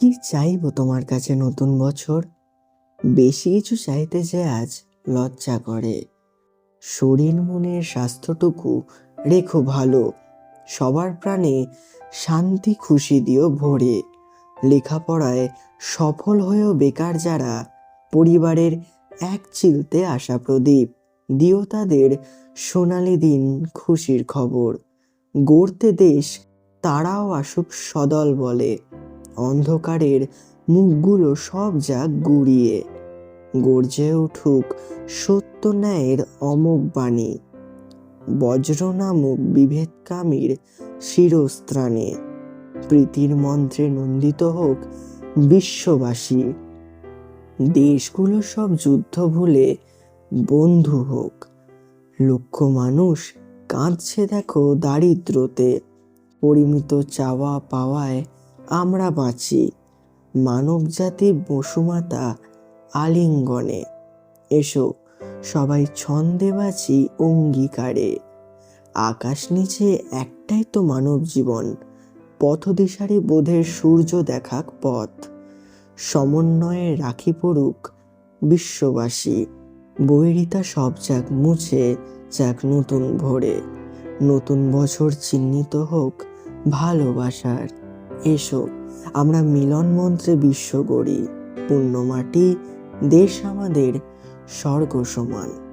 কি চাইব তোমার কাছে নতুন বছর? বেশি কিছু চাইতে যে আজ লজ্জা করে। শরীর মনের স্বাস্থ্যটুকু রেখো ভালো। সবার প্রাণে শান্তি খুশি দিও ভরে। লেখাপড়ায় সফল হয়েও বেকার যারা, পরিবারের এক চিলতে আসা প্রদীপ, দিও তাদের সোনালি দিন খুশির খবর। গড়তে দেশ তারাও আসুক সদল বলে। অন্ধকারের মুখগুলো সব যাক গুড়িয়ে। গর্জে উঠুক সত্য ন্যায়ের অমোঘ বাণী। বজ্র নামক বিভেদকামীর শিরস্ত্রাণে। প্রীতির মন্ত্রে নন্দিত হোক বিশ্ববাসী। দেশগুলো সব যুদ্ধ ভুলে বন্ধু হোক। লক্ষ মানুষ কাঁদছে দেখো দারিদ্রতে। পরিমিত চাওয়া পাওয়ায় আমরা বাঁচি। মানব জাতি বসুমাতা আলিঙ্গনে। এসো, সবাই ছন্দে বাঁচি অঙ্গীকারে। আকাশ নিচে একটাই তো মানব জীবন পথ পথদিশারি বোধের সূর্য দেখাক পথ। সমন্বয়ে রাখি পড়ুক বিশ্ববাসী, বৈরিতা সব যাক মুছে যাক নতুন ভোরে। নতুন বছর চিহ্নিত হোক ভালোবাসার। এসো আমরা মিলন মন্ত্রে বিশ্ব গড়ি পুণ্য মাটি দেশ আমাদের স্বর্গ সমান।